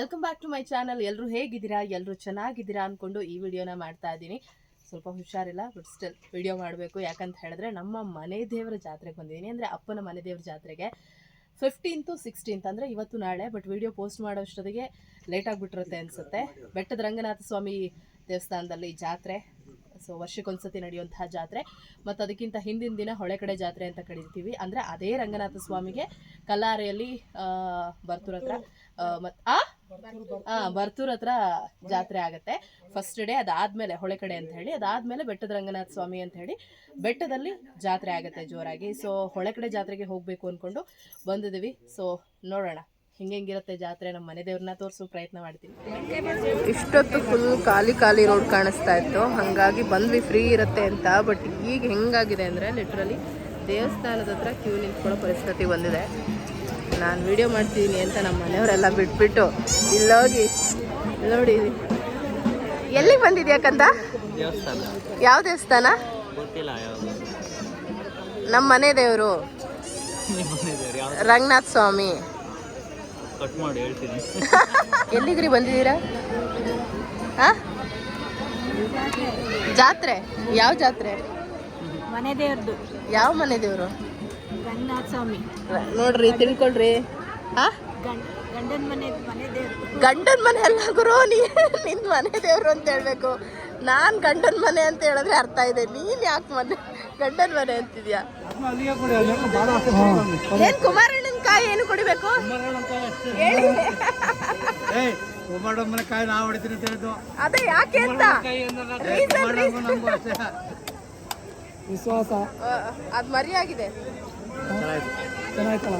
Welcome back to my channel ಎಲ್ಲರೂ ಹೇಗಿದ್ದೀರಾ? ಎಲ್ಲರೂ ಚೆನ್ನಾಗಿದ್ದೀರಾ ಅಂದ್ಕೊಂಡು ಈ ವಿಡಿಯೋನ ಮಾಡ್ತಾ ಇದ್ದೀನಿ. ಸ್ವಲ್ಪ ಹುಷಾರಿಲ್ಲ ಬಟ್ ಸ್ಟಿಲ್ ವಿಡಿಯೋ ಮಾಡಬೇಕು. ಯಾಕಂತ ಹೇಳಿದ್ರೆ ನಮ್ಮ ಮನೆ ದೇವರ ಜಾತ್ರೆಗೆ ಬಂದಿದ್ದೀನಿ. ಅಂದರೆ ಅಪ್ಪನ ಮನೆ ದೇವರ ಜಾತ್ರೆಗೆ ಫಿಫ್ಟೀನ್ತು ಸಿಕ್ಸ್ಟೀನ್ತ್ ಅಂದರೆ ಇವತ್ತು ನಾಳೆ ಬಟ್ ವಿಡಿಯೋ ಪೋಸ್ಟ್ ಮಾಡೋ ಅಷ್ಟೊತ್ತಿಗೆ ಲೇಟ್ ಆಗಿಬಿಟ್ಟಿರುತ್ತೆ ಅನಿಸುತ್ತೆ. ಬೆಟ್ಟದ ರಂಗನಾಥ ಸ್ವಾಮಿ ದೇವಸ್ಥಾನದಲ್ಲಿ ಜಾತ್ರೆ. ಸೊ ವರ್ಷಕ್ಕೊಂದ್ಸತಿ ನಡೆಯುವಂತಹ ಜಾತ್ರೆ. ಮತ್ತು ಅದಕ್ಕಿಂತ ಹಿಂದಿನ ದಿನ ಹೊಳೆ ಕಡೆ ಜಾತ್ರೆ ಅಂತ ಕರಿತೀವಿ. ಅಂದರೆ ಅದೇ ರಂಗನಾಥ ಸ್ವಾಮಿಗೆ ಕಲ್ಲಾರೆಯಲ್ಲಿ ಬರ್ತೂರ್ ಹತ್ರ. ಮತ್ತು, ಆ? ಆ ಬರ್ತೂರ್ ಹತ್ರ ಜಾತ್ರೆ ಆಗುತ್ತೆ. ಫಸ್ಟ್ ಡೇ ಅದಾದ್ಮೇಲೆ ಹೊಳೆಕಡೆ ಅಂತ ಹೇಳಿ ಅದಾದ್ಮೇಲೆ ಬೆಟ್ಟದ ರಂಗನಾಥ ಸ್ವಾಮಿ ಅಂತ ಹೇಳಿ ಬೆಟ್ಟದಲ್ಲಿ ಜಾತ್ರೆ ಆಗುತ್ತೆ ಜೋರಾಗಿ. ಸೊ ಹೊಳೆ ಕಡೆ ಜಾತ್ರೆಗೆ ಹೋಗಬೇಕು ಅನ್ಕೊಂಡು ಬಂದಿದೀವಿ ಸೊ ನೋಡೋಣ ಹಿಂಗಿರುತ್ತೆ ಜಾತ್ರೆ ನಮ್ಮ ಮನೆ ದೇವ್ರನ್ನ ತೋರಿಸೋ ಪ್ರಯತ್ನ ಮಾಡ್ತೀವಿ ಇಷ್ಟೊತ್ತು ಫುಲ್ ಖಾಲಿ ಖಾಲಿ ರೋಡ್ ಕಾಣಿಸ್ತಾ ಇತ್ತು. ಹಾಗಾಗಿ ಬಂದ್ವಿ ಫ್ರೀ ಇರುತ್ತೆ ಅಂತ. ಬಟ್ ಈಗ ಹೆಂಗಾಗಿದೆ ಅಂದರೆ ಲಿಟ್ರಲಿ ದೇವಸ್ಥಾನದ ಹತ್ರ ಕ್ಯೂ ನಿಂತ್ಕೊಳ್ಳೋ ಪರಿಸ್ಥಿತಿ ಬಂದಿದೆ. ನಾನು ವಿಡಿಯೋ ಮಾಡ್ತೀನಿ ಅಂತ ನಮ್ಮ ಮನೆಯವರೆಲ್ಲ ಬಿಟ್ಬಿಟ್ಟು ಇಲ್ಲೋಗಿ ನೋಡಿ ಎಲ್ಲಿಗೆ ಬಂದಿದ್ಯಾ ಕಂದ? ದೇವಸ್ಥಾನ? ಯಾವ ದೇವಸ್ಥಾನ ನಮ್ಮ ಮನೆ ದೇವರು. ರಂಗನಾಥ್ ಸ್ವಾಮಿ. ಕಟ್ ಮಾಡಿ ಹೇಳ್ತೀನಿ. ಎಲ್ಲಿಗ್ರಿ ಬಂದಿದ್ದೀರಾ? ಹಾಂ? ಜಾತ್ರೆ ಯಾವ ಜಾತ್ರೆ? ಮನೆ ದೇವ್ರದ್ದು ಯಾವ ಮನೆ ದೇವರು? ರಂಗನಾಥ ಸ್ವಾಮಿ ನೋಡ್ರಿ ತಿಳ್ಕೊಳ್ರಿ. ಹಾ ಗಂಡ ಗಂಡನ ಮನೆ ಮನೆ ದೇವ್ರು. ಗಂಡನ ಮನೆ ಅಲ್ಲ ಗುರು ನೀ ನಿನ್ ಮನೆ ದೇವ್ರು ಅಂತ ಹೇಳ್ಬೇಕು. ನಾನ್ ಗಂಡನ ಮನೆ ಅಂತ ಹೇಳಿದ್ರೆ ಅರ್ಥ ಇದೆ. ನೀನ್ ಯಾಕೆ ಮನೆ ಗಂಡನ ಮನೆ ಅಂತಿದ್ಯಾ? ಏನ್ ಕುಮಾರಣ್ಣನ ಕಾಯಿ ಏನು ಕುಡಿಬೇಕು? ಹೇಳಿ. ಒಬ್ಬಡಮ್ಮನ ಕಾಯಿ ನಾವು ಹೊಡಿತೀನಿ ಅಂತ ಹೇಳಿದ್ದು. ಅದೇ ಯಾಕೆ ಅಂತ. ವಿಶ್ವಾಸ. ಅದ್ ಮರಿಯಾಗಿದೆ. ಚೆನ್ನಾಯ್ತಲ್ಲ?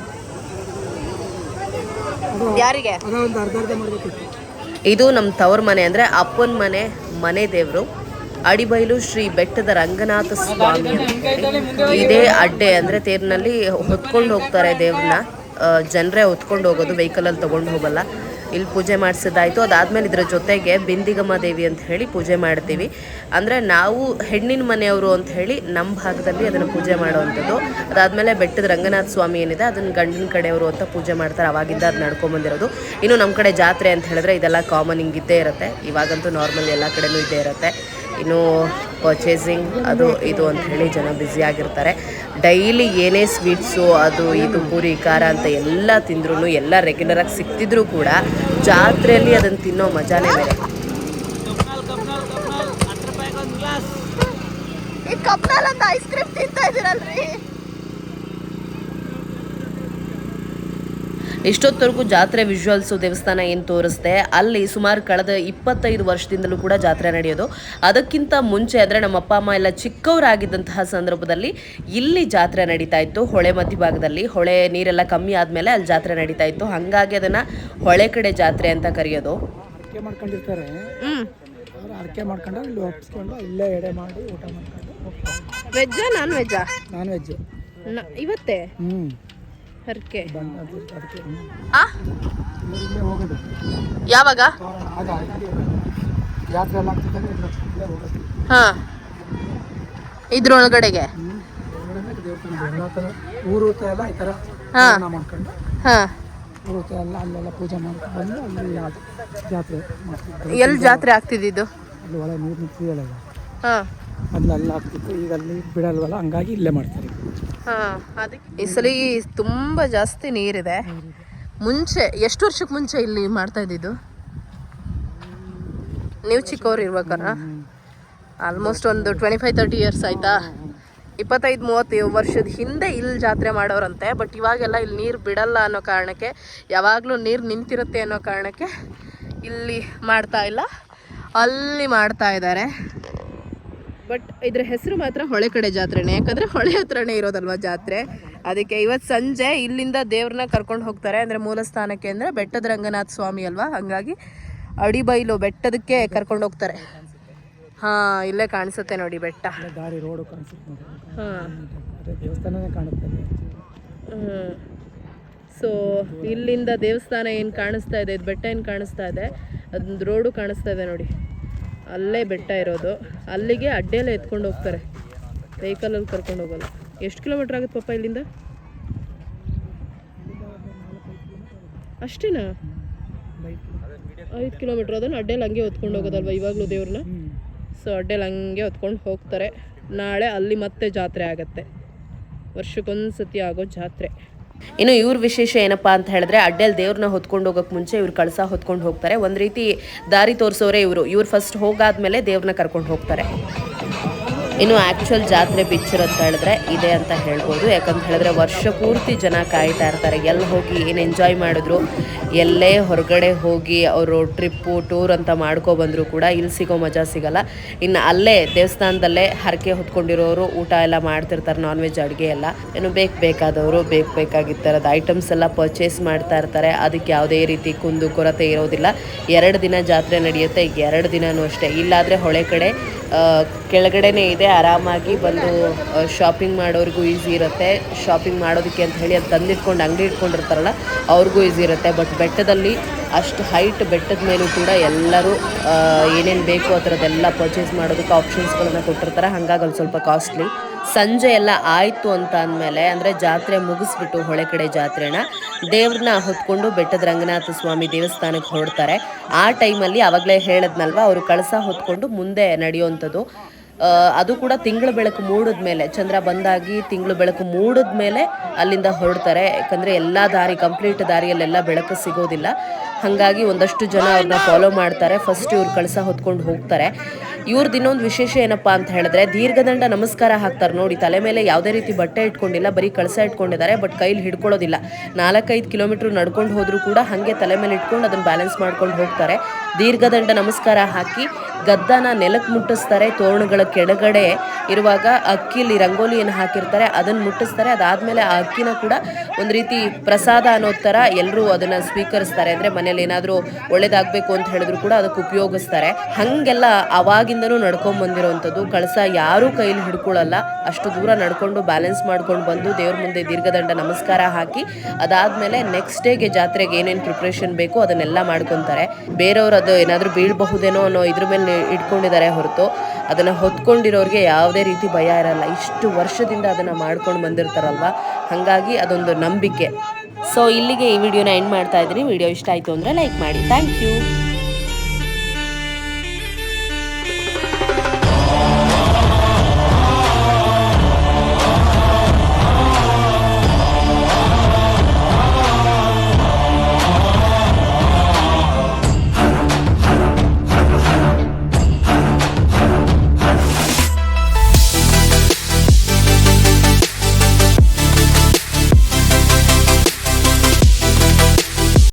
ಯಾರಿಗೆ? ಅದ ಒಂದು ಅರ್ಧ ಅರ್ಧ ಮಾಡ್ಬೇಕಿತ್ತು. ಇದು ನಮ್ಮ ತವ್ರ ಮನೆ ಅಂದ್ರೆ ಅಪ್ಪನ ಮನೆ ಮನೆ ದೇವರು. ಅಡಿಬೈಲು ಶ್ರೀ ಬೆಟ್ಟದ ರಂಗನಾಥ ಸ್ವಾಮಿ. ಇದೇ ಅಡ್ಡೆ ಅಂದ್ರೆ ತೇರಿನಲ್ಲಿ ಹೊತ್ಕೊಂಡು ಹೋಗ್ತಾರೆ ದೇವ್ರನ್ನ ಜನರೇ ಹೊತ್ಕೊಂಡು ಹೋಗೋದು ವೆಹಿಕಲಲ್ಲಿ ತಗೊಂಡು ಹೋಗಲ್ಲ. ಇಲ್ಲಿ ಪೂಜೆ ಮಾಡಿಸಿದ್ದಾಯಿತು. ಅದಾದಮೇಲೆ ಇದರ ಜೊತೆಗೆ ಬಿಂದಿಗಮ್ಮ ದೇವಿ ಅಂತ ಹೇಳಿ ಪೂಜೆ ಮಾಡ್ತೀವಿ. ಅಂದರೆ ನಾವು ಹೆಣ್ಣಿನ ಮನೆಯವರು ಅಂತ ಹೇಳಿ ನಮ್ಮ ಭಾಗದಲ್ಲಿ ಅದನ್ನು ಪೂಜೆ ಮಾಡುವಂಥದ್ದು. ಅದಾದಮೇಲೆ ಬೆಟ್ಟದ ರಂಗನಾಥ ಸ್ವಾಮಿ ಏನಿದೆ, ಅದನ್ನು ಗಂಡಿನ ಕಡೆಯವರು ಅಂತ ಪೂಜೆ ಮಾಡ್ತಾರೆ. ಅವಾಗಿಂದ ಅದು ನಡ್ಕೊಂಬಂದಿರೋದು. ಇನ್ನು ನಮ್ಮ ಕಡೆ ಜಾತ್ರೆ ಅಂತ ಹೇಳಿದ್ರೆ ಇದೆಲ್ಲ ಕಾಮನ್ ಹಿಂಗಿದ್ದೇ ಇರುತ್ತೆ. ಇವಾಗಂತೂ ನಾರ್ಮಲ್ ಎಲ್ಲ ಕಡೆಯೂ ಇದ್ದೇ ಇರುತ್ತೆ. ಇನ್ನು ಪರ್ಚೇಸಿಂಗ್ ಅದು ಇದು ಅಂತ ಹೇಳಿ ಜನ ಬ್ಯುಸಿ ಆಗಿರ್ತಾರೆ. ಡೈಲಿ ಏನೇ ಸ್ವೀಟ್ಸು ಅದು ಇದು, ಪೂರಿ, ಖಾರ ಅಂತ ಎಲ್ಲ ತಿಂದ್ರೂ ಎಲ್ಲ ರೆಗ್ಯುಲರಾಗಿ ಸಿಕ್ತಿದ್ರು ಕೂಡ ಜಾತ್ರೆಯಲ್ಲಿ ಅದನ್ನು ತಿನ್ನೋ ಮಜಾನೇ ಬೇರೆ. ಐಸ್ ಕ್ರೀಮ್ ತಿಂತಾ ಇದೀರಲ್ರಿ ಇಷ್ಟೊತ್ತವರೆಗೂ ಜಾತ್ರೆ ವಿಜುವಲ್ಸು ದೇವಸ್ಥಾನ ಏನು ತೋರಿಸ್ದೆ ಅಲ್ಲಿ ಸುಮಾರು ಕಳೆದ ಇಪ್ಪತ್ತೈದು ವರ್ಷದಿಂದಲೂ ಕೂಡ ಜಾತ್ರೆ ನಡೆಯೋದು. ಅದಕ್ಕಿಂತ ಮುಂಚೆ ಅಂದರೆ ನಮ್ಮ ಅಪ್ಪ ಅಮ್ಮ ಎಲ್ಲ ಚಿಕ್ಕವರಾಗಿದ್ದಂತಹ ಸಂದರ್ಭದಲ್ಲಿ ಇಲ್ಲಿ ಜಾತ್ರೆ ನಡೀತಾ ಇತ್ತು. ಹೊಳೆ ಮಧ್ಯಭಾಗದಲ್ಲಿ ಹೊಳೆ ನೀರೆಲ್ಲ ಕಮ್ಮಿ ಆದಮೇಲೆ ಅಲ್ಲಿ ಜಾತ್ರೆ ನಡೀತಾ ಇತ್ತು. ಹಾಗಾಗಿ ಅದನ್ನು ಹೊಳೆ ಕಡೆ ಜಾತ್ರೆ ಅಂತ ಕರೆಯೋದು. ಮಾಡ್ಕೊಂಡಿರ್ತಾರೆ. ಅವ್ರು ಅರ್ಕೆ ಮಾಡ್ಕೊಂಡು ಇಲ್ಲಿ ಒಪ್ಪಿಸ್ಕೊಂಡು ಇಲ್ಲೇ ಎಡೆ ಮಾಡಿ ಊಟ ಮಾಡ್ಕೊಂಡು ವೆಜ್ಜಾ ನಾನ್ ವೆಜ್ಜಾ ನಾನ್ ವೆಜ್ ಇವತ್ತೇ? ಹ್ಞೂ ಹರಕೆ. ಯಾವಾಗ? ಹ. ಇದ್ರೊಳಗಡೆಗೆ? ಊರು ಎಲ್ಲ ಈ ಥರ ಮಾಡ್ಕೊಂಡು ಹಾಂ. ಎಲ್ಲ ಅಲ್ಲೆಲ್ಲ ಪೂಜೆ ಮಾಡ್ಕೊಂಡು ಬಂದು ಅಲ್ಲಿ ಜಾತ್ರೆ ಎಲ್ಲಿ ಜಾತ್ರೆ ಆಗ್ತಿದ್ದಿದ್ದು ಅಲ್ಲಿ ಒಳಗೆ ನೀರು ನಿಂತಿದೆಯಲ್ಲ. ಹಾಂ. ಅಲ್ಲಿ ಅಲ್ಲಿ ಆಗ್ತಿತ್ತು. ಈಗ ಅಲ್ಲಿ ಬಿಡಲ್ವಲ್ಲ? ಹಂಗಾಗಿ ಇಲ್ಲೇ ಮಾಡ್ತಾರೆ. ಈ ಸಲ ತುಂಬ ಜಾಸ್ತಿ ನೀರಿದೆ. ಮುಂಚೆ, ಎಷ್ಟು ವರ್ಷಕ್ಕೆ ಮುಂಚೆ ಇಲ್ಲಿ ಮಾಡ್ತಾ ಇದ್ದಿದ್ದು? ನೀವು ಚಿಕ್ಕವ್ರು ಇರ್ಬೇಕಾರ ಆಲ್ಮೋಸ್ಟ್ ಒಂದು ಟ್ವೆಂಟಿ ಫೈವ್ ತರ್ಟಿ ಇಯರ್ಸ್ ಆಯ್ತಾ? ಇಪ್ಪತ್ತೈದು, ಮೂವತ್ತು ವರ್ಷದ ಹಿಂದೆ ಇಲ್ಲಿ ಜಾತ್ರೆ ಮಾಡೋರಂತೆ ಬಟ್ ಇವಾಗೆಲ್ಲ ಇಲ್ಲಿ ನೀರು ಬಿಡಲ್ಲ ಅನ್ನೋ ಕಾರಣಕ್ಕೆ, ಯಾವಾಗಲೂ ನೀರು ನಿಂತಿರುತ್ತೆ ಅನ್ನೋ ಕಾರಣಕ್ಕೆ ಇಲ್ಲಿ ಮಾಡ್ತಾ ಇಲ್ಲ. ಅಲ್ಲಿ ಮಾಡ್ತಾ ಇದ್ದಾರೆ. ಬಟ್ ಇದ್ರ ಹೆಸರು ಮಾತ್ರ ಹೊಳೆ ಕಡೆ ಜಾತ್ರೆನೇ. ಯಾಕಂದ್ರೆ ಹೊಳೆ ಹತ್ರನೇ ಇರೋದಲ್ವಾ ಜಾತ್ರೆ. ಅದಕ್ಕೆ ಇವತ್ತು ಸಂಜೆ ಇಲ್ಲಿಂದ ದೇವ್ರನ್ನ ಕರ್ಕೊಂಡು ಹೋಗ್ತಾರೆ. ಅಂದರೆ ಮೂಲ ಸ್ಥಾನಕ್ಕೆ ಅಂದರೆ ಬೆಟ್ಟದ ರಂಗನಾಥ ಸ್ವಾಮಿ ಅಲ್ವಾ? ಹಾಗಾಗಿ ಅಡಿಬೈಲು ಬೆಟ್ಟದಕ್ಕೆ ಕರ್ಕೊಂಡು ಹೋಗ್ತಾರೆ. ಹಾಂ ಇಲ್ಲೇ ಕಾಣಿಸುತ್ತೆ ನೋಡಿ ಬೆಟ್ಟ. ದಾರಿ ರೋಡು. ಸೊ ಇಲ್ಲಿಂದ ದೇವಸ್ಥಾನ ಏನು ಕಾಣಿಸ್ತಾ ಇದೆ ಇದು ಬೆಟ್ಟ ಏನು ಕಾಣಿಸ್ತಾ ಇದೆ ಅದೊಂದು ರೋಡು ಕಾಣಿಸ್ತಾ ಇದೆ ನೋಡಿ. ಅಲ್ಲೇ ಬೆಟ್ಟ ಇರೋದು. ಅಲ್ಲಿಗೆ ಅಡ್ಡೆಲ್ಲ ಎತ್ಕೊಂಡು ಹೋಗ್ತಾರೆ. ವೆಹಿಕಲಲ್ಲಿ ಕರ್ಕೊಂಡು ಹೋಗಲ್ಲ. ಎಷ್ಟು ಕಿಲೋಮೀಟ್ರ್ ಆಗುತ್ತೆ ಪಪ್ಪ ಇಲ್ಲಿಂದ? ಅಷ್ಟೇನಾ? ಐದು ಕಿಲೋಮೀಟ್ರ್ ಅದನ್ನು ಅಡ್ಡೇಲಿ ಹಂಗೆ ಹೊತ್ಕೊಂಡು ಹೋಗೋದಲ್ವ ಇವಾಗಲೂ ದೇವ್ರನ್ನ? ಸೊ ಅಡ್ಡೇಲಿ ಹಂಗೆ ಹೊತ್ಕೊಂಡು ಹೋಗ್ತಾರೆ. ನಾಳೆ ಅಲ್ಲಿ ಮತ್ತೆ ಜಾತ್ರೆ ಆಗತ್ತೆ. ವರ್ಷಕ್ಕೊಂದು ಸತಿ ಆಗೋ ಜಾತ್ರೆ. ಇನ್ನು ಇವ್ರ ವಿಶೇಷ ಏನಪ್ಪಾ ಅಂತ ಹೇಳಿದ್ರೆ ಅಡ್ಡಲ್ ದೇವ್ರನ್ನ ಹೊತ್ಕೊಂಡು ಹೋಗೋಕೆ ಮುಂಚೆ ಇವ್ರು ಕಳಸ ಹೊತ್ಕೊಂಡು ಹೋಗ್ತಾರೆ. ಒಂದು ರೀತಿ ದಾರಿ ತೋರಿಸೋರೆ ಇವರು. ಇವ್ರು ಫಸ್ಟ್ ಹೋಗಾದ್ಮೇಲೆ ದೇವ್ರನ್ನ ಕರ್ಕೊಂಡು ಹೋಗ್ತಾರೆ. ಇನ್ನು ಆ್ಯಕ್ಚುಯಲ್ ಜಾತ್ರೆ ಪಿಕ್ಚರ್ ಅಂತ ಹೇಳಿದ್ರೆ ಇದೆ ಅಂತ ಹೇಳ್ಬೋದು. ಯಾಕಂತ ಹೇಳಿದ್ರೆ ವರ್ಷ ಪೂರ್ತಿ ಜನ ಕಾಯ್ತಾ ಇರ್ತಾರೆ. ಎಲ್ಲಿ ಹೋಗಿ ಏನು ಎಂಜಾಯ್ ಮಾಡಿದ್ರು, ಎಲ್ಲೇ ಹೊರಗಡೆ ಹೋಗಿ ಅವರು ಟ್ರಿಪ್ಪು ಟೂರ್ ಅಂತ ಮಾಡ್ಕೊ ಬಂದರೂ ಕೂಡ ಇಲ್ಲಿ ಸಿಗೋ ಮಜಾ ಸಿಗಲ್ಲ. ಇನ್ನು ಅಲ್ಲೇ ದೇವಸ್ಥಾನದಲ್ಲೇ ಹರಕೆ ಹೊತ್ಕೊಂಡಿರೋರು ಊಟ ಎಲ್ಲ ಮಾಡ್ತಿರ್ತಾರೆ ನಾನ್ ವೆಜ್ ಅಡುಗೆ ಎಲ್ಲ. ಏನು ಬೇಕು ಬೇಕಾದವರು ಬೇಕು ಬೇಕಾಗಿದ್ದ ಥರದ ಐಟಮ್ಸ್ ಎಲ್ಲ ಪರ್ಚೇಸ್ ಮಾಡ್ತಾ ಇರ್ತಾರೆ. ಅದಕ್ಕೆ ಯಾವುದೇ ರೀತಿ ಕುಂದು ಕೊರತೆ ಇರೋದಿಲ್ಲ. ಎರಡು ದಿನ ಜಾತ್ರೆ ನಡೆಯುತ್ತೆ, ಎರಡು ದಿನವೂ ಅಷ್ಟೇ. ಇಲ್ಲಾದರೆ ಹೊಳೆ ಕಡೆ ಕೆಳಗಡೆನೇ ಇದೆ ಆರಾಮಾಗಿ ಬಂದು ಶಾಪಿಂಗ್ ಮಾಡೋರಿಗೂ ಈಸಿ ಇರುತ್ತೆ. ಶಾಪಿಂಗ್ ಮಾಡೋದಕ್ಕೆ ಅಂತ ಹೇಳಿ ಅದು ತಂದಿಟ್ಕೊಂಡು ಅಂಗಡಿ ಇಟ್ಕೊಂಡಿರ್ತಾರಲ್ಲ, ಅವ್ರಿಗೂ ಈಸಿ ಇರುತ್ತೆ. ಬಟ್ ಬೆಟ್ಟದಲ್ಲಿ ಅಷ್ಟು ಹೈಟ್ ಬೆಟ್ಟದ ಮೇಲೂ ಕೂಡ ಎಲ್ಲರೂ ಏನೇನು ಬೇಕು ಆ ಪರ್ಚೇಸ್ ಮಾಡೋದಕ್ಕೆ ಆಪ್ಷನ್ಸ್ಗಳನ್ನ ಕೊಟ್ಟಿರ್ತಾರೆ. ಹಾಗಾಗಿ ಅಲ್ಲಿ ಸ್ವಲ್ಪ ಕಾಸ್ಟ್ಲಿ ಸಂಜೆ ಎಲ್ಲ ಆಯಿತು ಅಂತ ಅಂದಮೇಲೆ, ಅಂದರೆ ಜಾತ್ರೆ ಮುಗಿಸ್ಬಿಟ್ಟು ಹೊಳೆ ಕಡೆ ಜಾತ್ರೆನ ದೇವ್ರನ್ನ ಹೊತ್ಕೊಂಡು ಬೆಟ್ಟದ ರಂಗನಾಥ ಸ್ವಾಮಿ ದೇವಸ್ಥಾನಕ್ಕೆ ಹೊರಡ್ತಾರೆ. ಆ ಟೈಮಲ್ಲಿ ಅವಾಗಲೇ ಹೇಳದ್ನಲ್ವ, ಅವರು ಕಳಸ ಹೊತ್ಕೊಂಡು ಮುಂದೆ ನಡೆಯುವಂಥದ್ದು. ಅದು ಕೂಡ ತಿಂಗಳ ಬೆಳಕು ಮೂಡಿದ ಮೇಲೆ ಚಂದ್ರ ಬಂದಾಗಿ ತಿಂಗಳು ಬೆಳಕು ಮೂಡಿದ ಮೇಲೆ ಅಲ್ಲಿಂದ ಹೊರಡ್ತಾರೆ. ಯಾಕಂದರೆ ಎಲ್ಲ ದಾರಿ ಕಂಪ್ಲೀಟ್ ದಾರಿಯಲ್ಲೆಲ್ಲ ಬೆಳಕು ಸಿಗೋದಿಲ್ಲ. ಹಾಗಾಗಿ ಒಂದಷ್ಟು ಜನ ಅವ್ರನ್ನ ಫಾಲೋ ಮಾಡ್ತಾರೆ. ಫಸ್ಟ್ ಇವ್ರು ಕಳಸ ಹೊತ್ಕೊಂಡು ಹೋಗ್ತಾರೆ. ಇವ್ರದ್ದು ಇನ್ನೊಂದು ವಿಶೇಷ ಏನಪ್ಪಾ ಅಂತ ಹೇಳಿದ್ರೆ, ದೀರ್ಘದಂಡ ನಮಸ್ಕಾರ ಹಾಕ್ತಾರೆ ನೋಡಿ, ತಲೆ ಮೇಲೆ ಯಾವುದೇ ರೀತಿ ಬಟ್ಟೆ ಇಟ್ಕೊಂಡಿಲ್ಲ, ಬರೀ ಕಳಸ ಇಟ್ಕೊಂಡಿದ್ದಾರೆ, ಬಟ್ ಕೈಲಿ ಹಿಡ್ಕೊಳ್ಳೋದಿಲ್ಲ. ನಾಲ್ಕೈದು ಕಿಲೋಮೀಟ್ರ್ ನಡ್ಕೊಂಡು ಹೋದರೂ ಕೂಡ ಹಾಗೆ ತಲೆ ಮೇಲೆ ಇಟ್ಕೊಂಡು ಅದನ್ನು ಬ್ಯಾಲೆನ್ಸ್ ಮಾಡ್ಕೊಂಡು ಹೋಗ್ತಾರೆ. ದೀರ್ಘದಂಡ ನಮಸ್ಕಾರ ಹಾಕಿ ಗದ್ದನ ನೆಲಕ್ಕೆ ಮುಟ್ಟಿಸ್ತಾರೆ, ತೋರಣಗಳ ಕೆಳಗಡೆ ಇರುವಾಗ ಅಕ್ಕಿಲಿ ರಂಗೋಲಿಯನ್ನು ಹಾಕಿರ್ತಾರೆ, ಅದನ್ನು ಮುಟ್ಟಿಸ್ತಾರೆ, ಅದಾದಮೇಲೆ ಆ ಅಕ್ಕಿನ ಕೂಡ ಒಂದು ರೀತಿ ಪ್ರಸಾದ ಅನ್ನೋ ಥರ ಎಲ್ಲರೂ ಅದನ್ನು ಸ್ವೀಕರಿಸ್ತಾರೆ. ಅಂದರೆ ಮನೇಲಿ ಏನಾದರೂ ಒಳ್ಳೇದಾಗಬೇಕು ಅಂತ ಹೇಳಿದ್ರು ಕೂಡ ಅದಕ್ಕೆ ಉಪಯೋಗಿಸ್ತಾರೆ. ಹಾಗೆಲ್ಲ ಅವಾಗಿಂದನೂ ನಡ್ಕೊಂಡು ಬಂದಿರೋವಂಥದ್ದು ಕಳಸ ಯಾರೂ ಕೈಲಿ ಹಿಡ್ಕೊಳ್ಳಲ್ಲ ಅಷ್ಟು ದೂರ ನಡ್ಕೊಂಡು ಬ್ಯಾಲೆನ್ಸ್ ಮಾಡ್ಕೊಂಡು ಬಂದು ದೇವ್ರ ಮುಂದೆ ದೀರ್ಘದಂಡ ನಮಸ್ಕಾರ ಹಾಕಿ, ಅದಾದಮೇಲೆ ನೆಕ್ಸ್ಟ್ ಡೇಗೆ ಜಾತ್ರೆಗೆ ಏನೇನು ಪ್ರಿಪ್ರೇಷನ್ ಬೇಕು ಅದನ್ನೆಲ್ಲ ಮಾಡ್ಕೊತಾರೆ. ಬೇರೆಯವ್ರು ಅದು ಏನಾದರೂ ಬೀಳ್ಬಹುದೇನೋ ಅನ್ನೋ ಇದ್ರ ಮೇಲೆ ಇಟ್ಕೊಂಡಿದ್ದಾರೆ ಹೊರತು, ಅದನ್ನು ಹೊತ್ಕೊಂಡಿರೋರಿಗೆ ಯಾವುದೇ ರೀತಿ ಭಯ ಇರಲ್ಲ. ಇಷ್ಟು ವರ್ಷದಿಂದ ಅದನ್ನು ಮಾಡ್ಕೊಂಡು ಬಂದಿರ್ತಾರಲ್ವ? ಹಾಗಾಗಿ ಅದೊಂದು ನಂಬಿಕೆ. ಸೊ ಇಲ್ಲಿಗೆ ಈ ವಿಡಿಯೋನ ಎಂಡ್ ಮಾಡ್ತಾ ಇದ್ದೀನಿ. ವಿಡಿಯೋ ಇಷ್ಟ ಆಯಿತು ಅಂದರೆ ಲೈಕ್ ಮಾಡಿ. Thank you